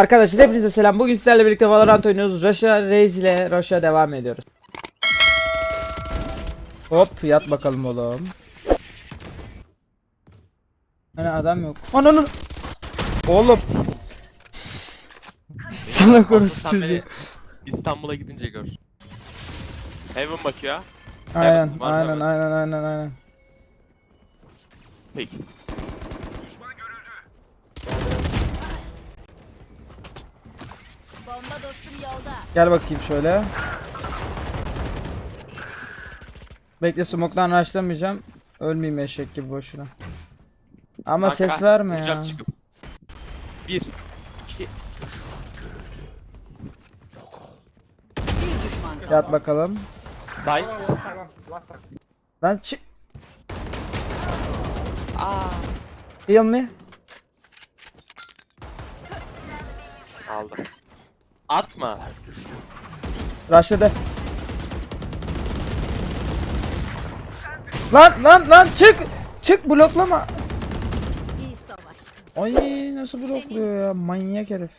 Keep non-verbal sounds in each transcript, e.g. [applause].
Arkadaşlar hepinize selam. Bugün sizlerle birlikte Valorant oynuyoruz. Russia Reis ile Russia devam ediyoruz. Hop yat bakalım oğlum. Hani adam yok. Ananı. Oğlum. Sana konusu çocuğu. İstanbul'a gidince gör. Heaven bakıyor. Aynen aynen aynen aynen aynen. Peki. Bomba dostum yolda. Gel bakayım şöyle. Bekle smoke'dan rushlamayacağım. Ölmeyeyim eşek gibi boşuna. Ama Kanka, ses verme vuracağım ya. çıkıp. Bir. iki. Bir düşman kaldı. Yat bakalım. Say. Lan çık. Heal me. Aldım. Atma. Rushladı. Lan lan lan çık. Çık bloklama. İyi savaştın. Ay nasıl blokluyor ya manyak herif.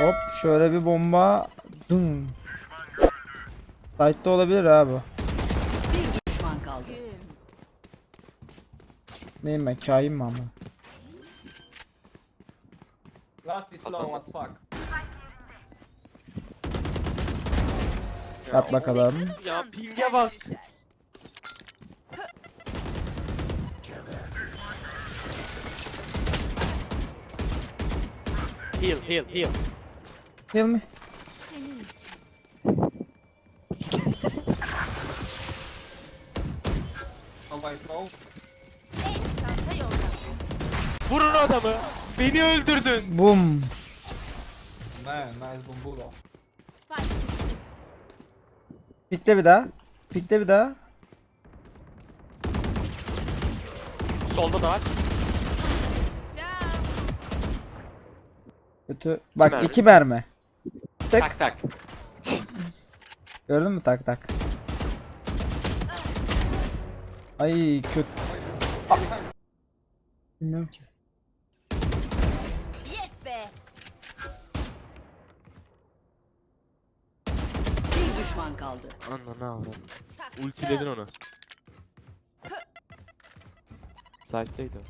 Hop şöyle bir bomba. Dum. Sight'ta olabilir abi. Bir düşman kaldı. Neyim ben kain mi ama? Last is slow as fuck. At bakalım. Ya ping'e bak. Heal heal heal. Heal me. Senin için. Somebody slow. Vurun adamı. Beni öldürdün. Boom. Man, nice düştü. Pikte bir daha. Pikte bir daha. Solda da var. Kötü. Bak mermi? iki mermi. Tek. Tak tak. Gördün mü tak tak. Ay kötü. Bilmiyorum ki. Düşman kaldı. Anla ne avradın. Çaktım. Ultiledin onu. Site'deydi o.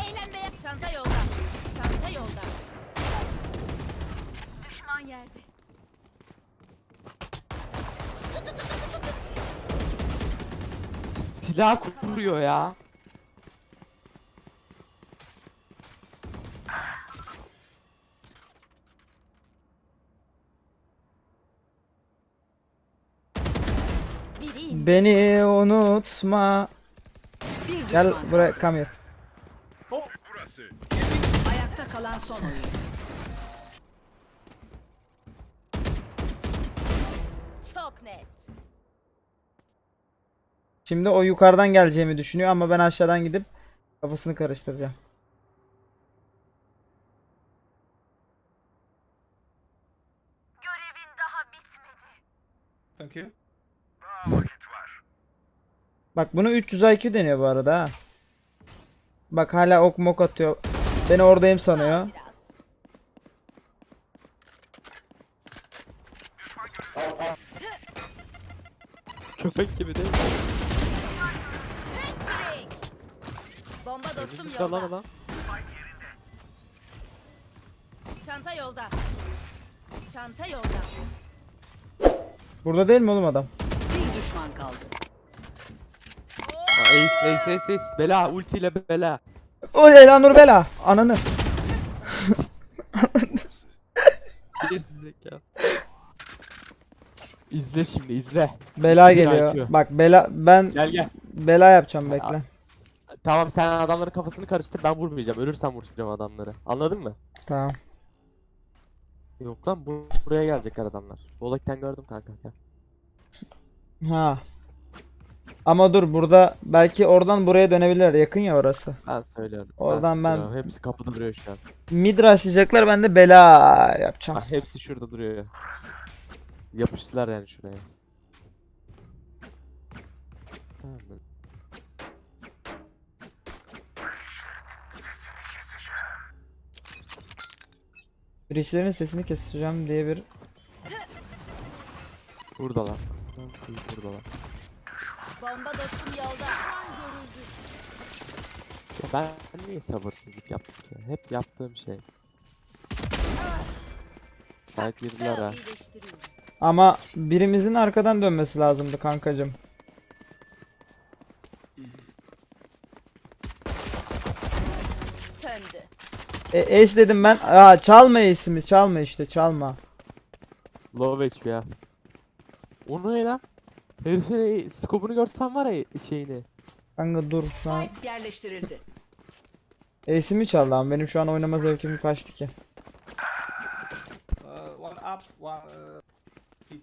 Eğlenmeye. Çanta yolda. Çanta yolda. Düşman yerde. Silah kuruyor ya. Beni unutma. Gel buraya kaldı. come here. Ayakta kalan son oyun. Çok net. Şimdi o yukarıdan geleceğimi düşünüyor ama ben aşağıdan gidip kafasını karıştıracağım. Thank you. Bak bunu 300 IQ deniyor bu arada ha. Bak hala ok mok atıyor. Beni oradayım sanıyor. Köpek gibi değil mi? Dostum Güzel lan yolda. adam. Çanta yolda. Çanta yolda. Burada değil mi oğlum adam? Bir düşman kaldı. Ha, Ace ace ace ace. Bela ultiyle bela. O Elanur Bela. Ananı. [laughs] Gerizekalı. İzle şimdi izle. Bela geliyor. IQ. Bak bela ben Gel gel. bela yapacağım bekle. Tamam sen adamların kafasını karıştır ben vurmayacağım. Ölürsem vuracağım adamları. Anladın mı? Tamam. Yok lan bu buraya gelecekler adamlar. Bolakten gördüm kanka. Gel. Ha. Ama dur burada belki oradan buraya dönebilirler. Yakın ya orası. Ben söylüyorum. Oradan ben- söylüyorum. Hepsi kapıda duruyor şu an. Mid rushlayacaklar ben de bela yapacağım. Bak hepsi şurada duruyor. Yapıştılar yani şuraya. Tamam Breachlerin sesini keseceğim diye bir Buradalar. Buradalar. Bomba dostum yolda. Ya ben niye sabırsızlık yaptım ki? Hep yaptığım şey. Sahip girdiler ha. Ama birimizin arkadan dönmesi lazımdı kankacım. Söndü. E, ace dedim ben. Aa çalma ace'imi çalma işte çalma. Low HP ya. O ne lan? Herifin skobunu görsen var ya şeyini. Kanka dur sen. Spike yerleştirildi. Ace'imi çal lan benim şu an oynama zevkim kaçtı ki. Uh, one up, one uh, seat.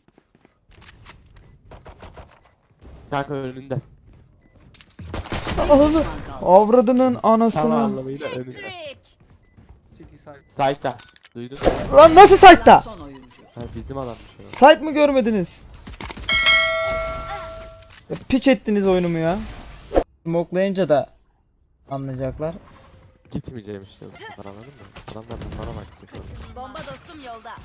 Kanka önünde. Avradının anasını. anlamıyla önünde. Side'da. Duydun mu? Lan nasıl site'da? Son oyuncu. Ha, bizim adammış o. Site mı görmediniz? Ya, piç ettiniz oyunumu ya. Smoklayınca da anlayacaklar. Gitmeyeceğim işte sefer anladın mı? Adamlar bunlara bakacak. Bomba dostum yolda.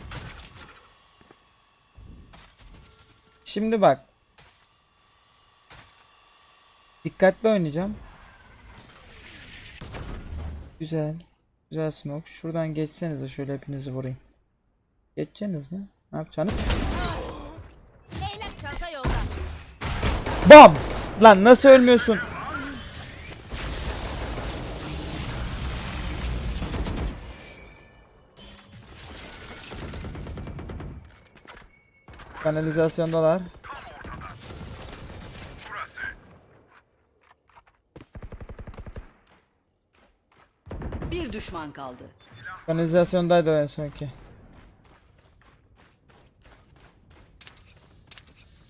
Şimdi bak. Dikkatli oynayacağım. Güzel. Güzel smoke. Şuradan geçsenize şöyle hepinizi vurayım. Geçeceksiniz mi? Ne yapacaksınız? BAM! Lan nasıl ölmüyorsun? Kanalizasyondalar. Bir düşman kaldı. Kanalizasyondaydı en sonki.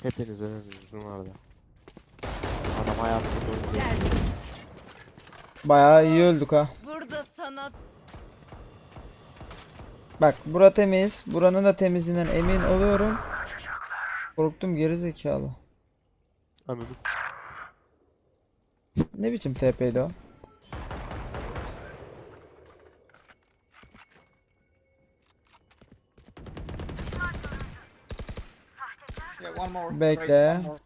Hepiniz önünüzün vardı. Adam hayatını durdu. Geldi. Bayağı iyi öldük ha. Burada sana Bak bura temiz. Buranın da temizliğinden emin oluyorum. Korktum geri zekalı. Ne biçim TP'ydi o? One more. Bekle. Raise, one more.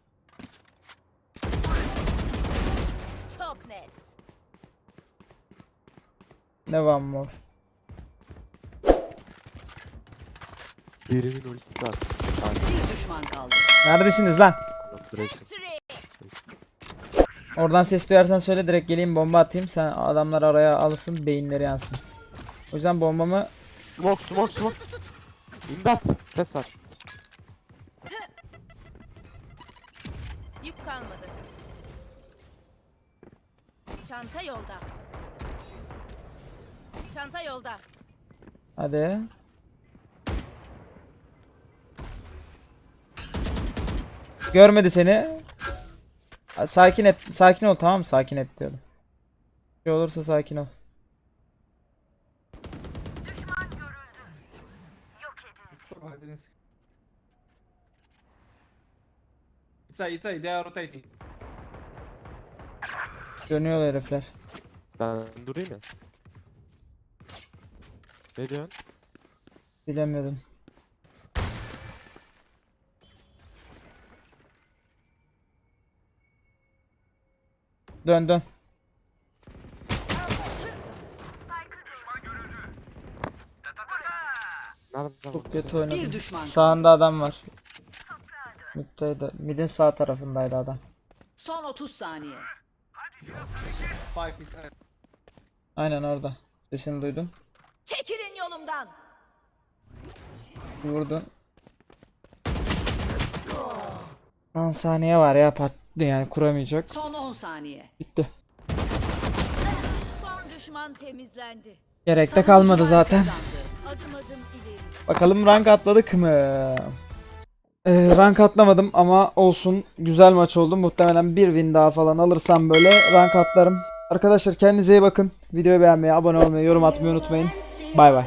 çok net. Ne var mor? Birimin ultisi var. Bir düşman kaldı. Neredesiniz lan? Oradan ses duyarsan söyle direkt geleyim bomba atayım. Sen adamlar araya alsın beyinleri yansın. O yüzden bombamı Smoke smoke smoke. İmdat. Ses var. Kalmadı. Çanta yolda. Çanta yolda. hadi. Görmedi seni. Sakin et, sakin ol tamam mı? Sakin et diyorum. Bir şey olursa sakin ol. It's a, it's a, they are rotating. Dönüyor herifler. Ben durayım ya. Ne diyorsun? Bilemedim. Dön dön. Nereden Çok kötü oynadım. Bir düşman. Sağında adam var. Mid'deydi. Mid'in sağ tarafındaydı adam. Son 30 saniye. Five is Aynen orada. Sesini duydum. Çekilin yolumdan. Vurdun. 10 saniye var ya patladı yani kuramayacak. Son 10 saniye. Bitti. Son düşman temizlendi. Gerek de kalmadı zaten. Adım adım. Bakalım rank atladık mı? Ee, rank atlamadım ama olsun. Güzel maç oldu. Muhtemelen bir win daha falan alırsam böyle rank atlarım. Arkadaşlar kendinize iyi bakın. Videoyu beğenmeyi, abone olmayı, yorum atmayı unutmayın. Bay bay.